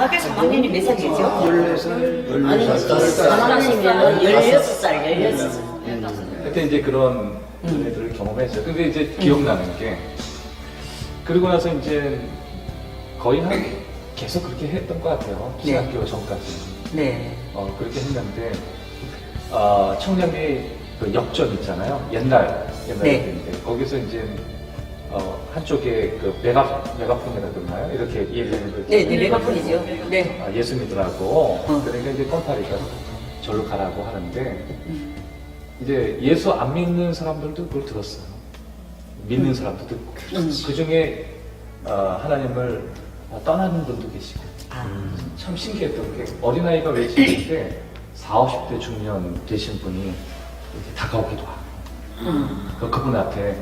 중학교 3학년이 몇 살이죠? 14살, 아니, 14살. 3학년이면 16살, 16살. 그때 이제 그런 애들을 경험했어요. 근데 이제 기억나는 게 그리고 나서 이제 거의 한 계속 그렇게 했던 것 같아요. 네. 신학교 전까지. 네. 어, 그렇게 했는데 어, 청량리 그 역전 있잖아요. 옛날 옛날 네. 인데 거기서 이제 어, 한쪽에 그 메가 메가폰이라 그러나요? 이렇게 예배를 네, 네, 메가폰이죠. 네. 아, 예수 믿으라고 어. 그러니까 이제 껌파리가 절로 가라고 하는데 이제 예수 안 믿는 사람들도 그걸 들었어요. 믿는 사람도 듣고 그 중에 어, 하나님을 떠나는 분도 계시고 아, 참 신기했던 게 어린아이가 외치는데 40, 50대 중년 되신 분이 이렇게 다가오기도 하고 그 그분 앞에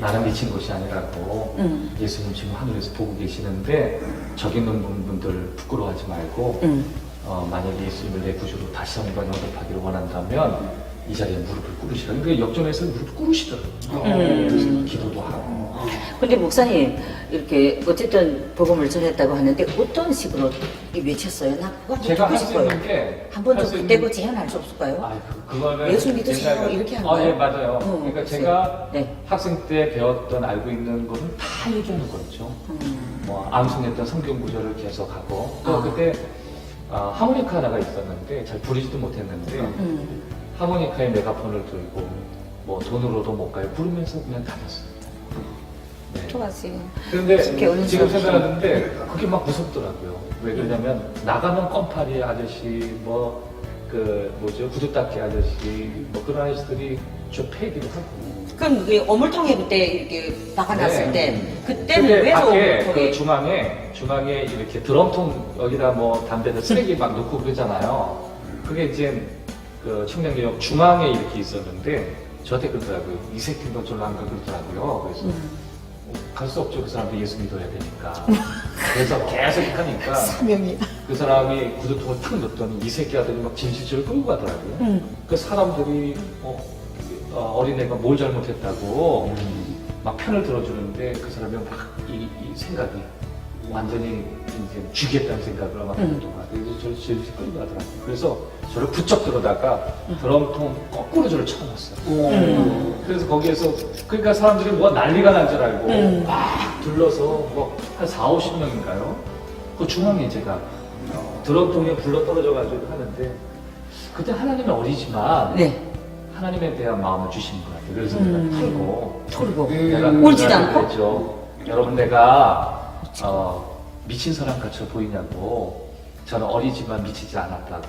나는 미친 것이 아니라고 음. 예수님 지금 하늘에서 보고 계시는데 저기 있는 분들 부끄러워하지 말고 음. 어, 만약 예수님을 내 구주로 다시 한번 영접하기를 원한다면 이 자리에 무릎을 꿇으시라. 그러니까 역전에서 무릎 꿇으시더라고요. 음. 기도도 하고. 근데 목사님, 이렇게 어쨌든 복음을 전했다고 하는데 어떤 식으로 외쳤어요? 나 그거 제가 듣고 할수 싶어요. 있는 게 한번 좀 할수 그때 있는- 그 제안할 수 없을까요? 아, 그, 그거는 예수 믿으세요. 옛날에- 이렇게 하는 아, 거예요? 예, 맞아요. 어, 그러니까. 제가 네. 학생 때 배웠던 알고 있는 거는 다 얘기하는 거였죠. 음. 뭐 암송했던 성경 구절을 계속하고 또 아. 그때 아, 하모니카 하나가 있었는데 잘 부르지도 못했는데 음. 하모니카에 메가폰을 들고 뭐 돈으로도 못 가요 부르면서 그냥 다녔어요. 네. 좋았지. 그런데 지금 사람이 생각하는데 그게 막 무섭더라고요. 왜 그러냐면 나가면 껌파리 아저씨 뭐 그 뭐죠 구두닦이 아저씨 뭐 그런 아저씨들이 좀 패기도 하고. 그럼 그 어물통에 그때 이렇게 박아놨을 네. 때 그때는 근데 왜 밖에 어물통에 그 중앙에 중앙에 이렇게 드럼통 여기다 뭐 담배나 쓰레기 막 놓고 그러잖아요. 그게 이제 그 청량리역 중앙에 이렇게 있었는데 저한테 그러더라고요. 이 새끼 너 절로 안가 그러더라고요. 그래서 음. 갈 수 없죠. 그 사람도 예수 믿어야 되니까. 그래서 계속 하니까 사명이. 그 사람이 구두통을 탁 넣더니 이 새끼 하더니 막 진실줄 끌고 가더라고요. 음. 그 사람들이 어, 린애가 뭘 잘못했다고 막 편을 들어주는데 그 사람이 막 이 생각이 완전히 이제 죽이겠다는 생각을 막 음. 동안 그래서 저를 질질 끌고 가더라고요. 그래서 저를 부쩍 들어다가 드럼통 거꾸로 저를 쳐놨어요. 음. 그래서 거기에서 그러니까 사람들이 뭐 난리가 난 줄 알고 음. 막 둘러서 뭐 한 4, 50명인가요? 그 중앙에 제가 드럼통에 불러 떨어져가지고 하는데 그때 하나님은 어리지만 네. 하나님에 대한 마음을 주신 것 같아요. 그래서 음. 내가 털고 털고. 내가 울지도 않고? 그랬죠. 여러분 내가 어, 미친 사람 같이 보이냐고 저는 어리지만 미치지 않았다고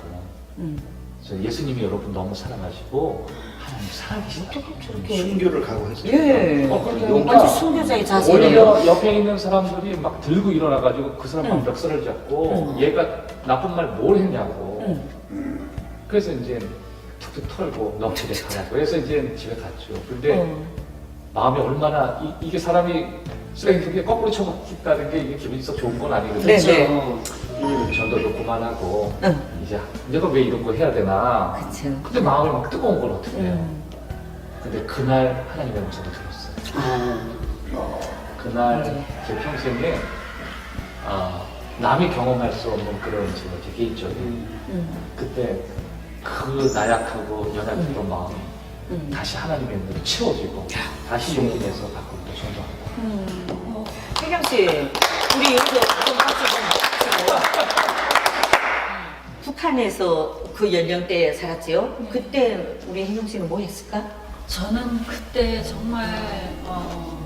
음. 저 예수님이 여러분 너무 사랑하시고 하나님 사랑하시다. 저렇게. 순교를 각오했어요. 예. 어, 완전 하니까 순교자의 자세네요. 오히려 옆에 있는 사람들이 막 들고 일어나가지고 그 사람 막 음. 멱살을 잡고 음. 얘가 나쁜 말 뭘 했냐고 음. 그래서 이제 툭툭 털고 넋길에 가라고 그래서 이제 집에 갔죠 근데 어. 마음이 얼마나 이, 게 사람이 쓰레기통에 거꾸로 쳐박다는 게 이게 기분이 썩 좋은 건 아니거든요 네, 네. 음, 전도 도 그만하고 응. 이제 내가 왜 이런 거 해야 되나 그쵸. 근데 마음이 막 뜨거운 건 어떻게 해요 음. 근데 그날 하나님의 음성을 들었어요 그날 제 평생에 아, 남이 경험할 수 없는 그런 제, 제 개인적인 음. 그때 그 나약하고 연약했던 마음이 음. 다시 하나님의 은혜로 채워지고 다시 용기 내서 바꾸고 전도하고 음. 혜경 씨, 우리 여기서 좀 박수 좀 치고. 북한에서 그 연령대에 살았지요? 그때 우리 혜경 씨는 뭐 했을까? 저는 그때 정말 어,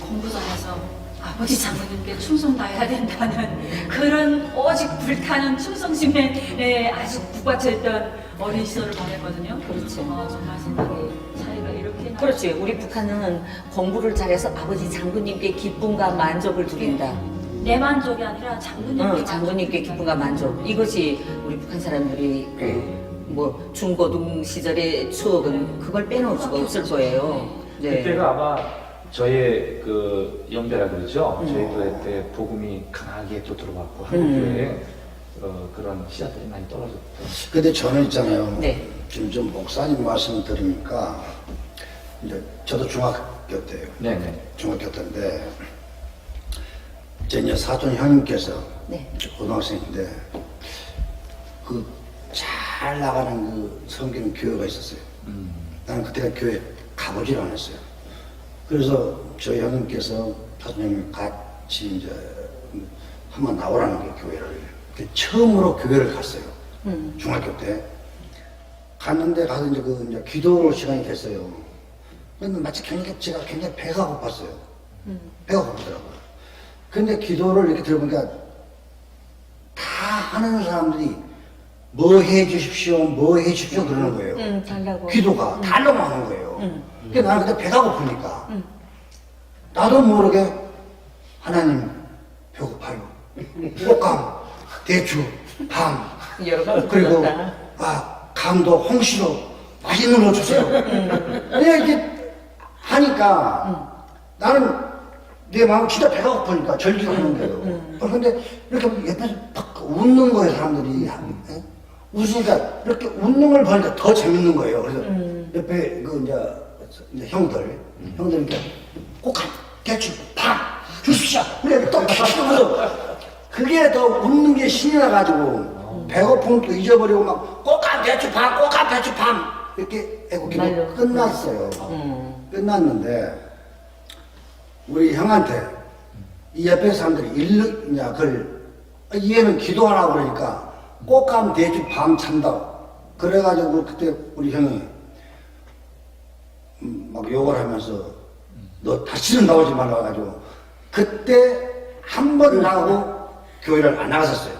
공부장에서 아버지 장모님께 충성 다해야 된다는 그런 오직 불타는 충성심에 에, 아주 북받쳐 있던 어린 시절을 보냈거든요. 그렇지. 어, 정말 생각이 차이가 이렇게 나. 그렇지. 우리 북한은 공부를 잘해서 아버지 장군님께 기쁨과 만족을 드린다. 내 만족이 아니라 장군님께 응, 장군님께 기쁨과 만족. 이것이 우리 북한 사람들이 그뭐 중고등 시절의 추억은 그걸 빼놓을 수가 없을 거예요. 네. 그때가 아마 저의 그 연배라 그러죠 음. 저희 교회 때 복음이 강하게 또 들어왔고 음. 한국교회에 어, 그런 씨앗들이 많이 떨어졌던 근데 저는 있잖아요. 네. 지금 좀 목사님 말씀 들으니까 이제 저도 중학교 때예요. 네네 중학교 때인데 제 이제 사촌 형님께서 네. 고등학생인데 그 잘 나가는 그 성기는 교회가 있었어요. 나는 그때가 교회 가보질 않았어요. 그래서 저희 형님께서 사촌 형님 같이 이제 한번 나오라는 거예요 교회를. 그 처음으로 교회를 갔어요. 중학교 때 갔는데 가서 이제 그 이제 기도 시간이 됐어요. 근데 마치 굉장히 제가 굉장히 배가 고팠어요. 배가 고프더라고요. 근데 기도를 이렇게 들어보니까 다 하는 사람들이 뭐 해 주십시오, 뭐 해 주십시오 그러는 거예요. 음, 달라고. 기도가 달라고 하는 거예요. 근데 나는 그때 배가 고프니까 나도 모르게 하나님 배고파요. 꽃감, 대추, 밤 여러 번 그리고 불렀다. 아 감도 홍시로 맛있는 거 주세요. 내가 이렇게 하니까 나는 내 마음 진짜 배가 고프니까 절기가 하는 거예요. 어, 근데 이렇게 옆에서 막 웃는 거예요 사람들이. 예? 웃으니까 이렇게 웃는 걸 보니까 더 재밌는 거예요. 그래서 옆에 그 이제, 이제 형들 형들 이렇게 꼭한 대충 밥 주십시오. 그래 또 그래서 그게 더 웃는 게 신이 나가지고 배고픔 또 잊어버리고 막 밥, 꼭한 대추 밥 이렇게 말로. 끝났어요. 음. 끝났는데 우리 형한테 이 옆에 사람들이 일르 이제 그걸 얘는 기도 안 하고 그러니까 꽃감 대주 밤 찬다. 그래가지고 그때 우리 형이 음, 막 욕을 하면서 너 다시는 나오지 말라 가지고 그때 한 번 나가고 교회를 안 나갔었어요.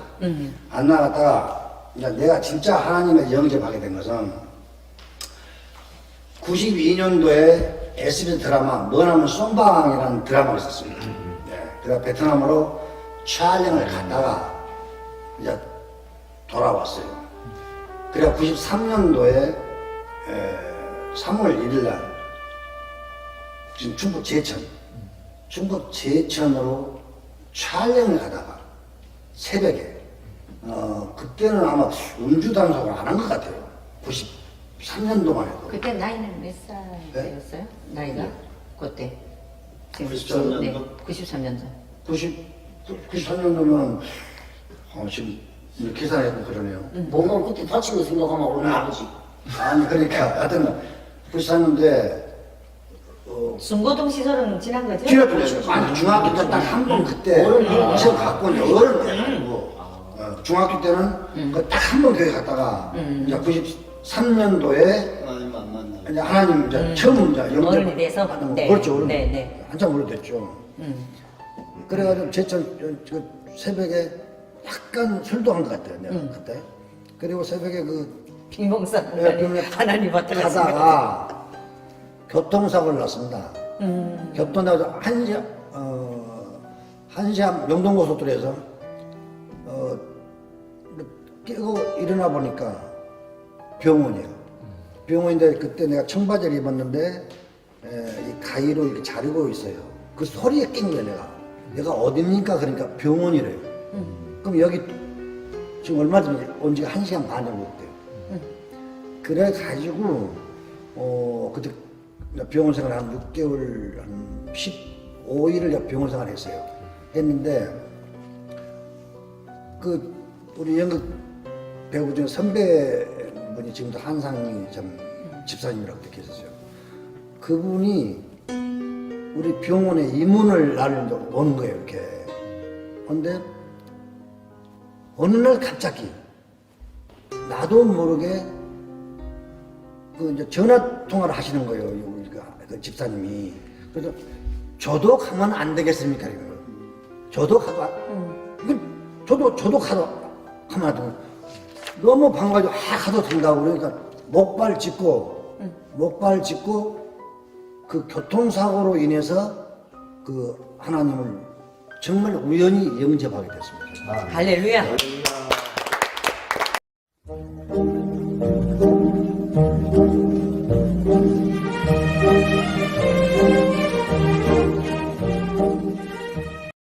안 나갔다가 이제 내가 진짜 하나님의 영접하게 된 것은 92년도에 SBS 드라마 머나먼 송방이라는 드라마가 있었습니다. 네, 제가 베트남으로 촬영을 갔다가 이제 돌아왔어요. 그래가 93년도에 3월 1일 날 지금 중국 제천, 중국 제천으로 촬영을 가다가 새벽에 어 그때는 아마 음주 단속을 안 한 것 같아요. 93년도만 해도. 그때 나이는 몇 네? 살이었어요? 나이가? 그때. 지금 93년도? 네, 93년도. 90, 93년도면 어, 지금 이렇게 계산해도 그러네요. 뭔가 그때 다친 거 생각하면 얼마나 아버지. 아니 그러니까 하여튼 93년도에 어, 순고동 시설은 지난 거죠? 지났죠. 아니 중학교 때 딱 한 번 그때? 시험 갖고 어, 중학교 때는 그딱한 번 교회 갔다가 이제 93년도에 하나님 안 만나. 이제 하나님 이제 처음 이제 영접 어른이 돼서? 거. 네. 그렇죠 어른 네, 네. 한참 오래됐죠. 음. 그래가지고 제천 저, 저 새벽에 약간 술도 한 것 같아요 내가 그때 그리고 새벽에 그 예, 그러면 하나님 어떻게 가다가 교통사고를 났습니다. 음. 교통사고 한시 어 한시암 영동고속도로에서 어 깨고 일어나 보니까 병원이에요. 병원인데 그때 내가 청바지를 입었는데 에, 이 가위로 이렇게 자르고 있어요. 그 소리에 낀 거예요 내가. 내가 어딥니까 그러니까 병원이래요. 그럼 여기 지금 얼마 전에 온 지가 한 시간 반 정도 됐대요. 그래 가지고 어 그때 병원 생활 한 6개월 한 15일을 병원 생활 했어요. 했는데 그 우리 연극 배우 중에 선배분이 지금도 한상희 참 집사님이라고 계셨어요. 그분이 우리 병원에 이문을 나를 오는 거예요 이렇게. 근데 어느 날 갑자기 나도 모르게 그 이제 전화 통화를 하시는 거예요. 우리 그, 그 집사님이. 그래서 저도 가면 안 되겠습니까? 이런 거예요. 저도 가도 안, 이거 저도 저도 가도 가면 안 돼. 너무 반가워가지고 아 가도 된다고 그러니까 목발 짚고 목발 짚고 그 교통사고로 인해서 그 하나님을 정말 우연히 영접하게 됐습니다. 할렐루야. 할렐루야.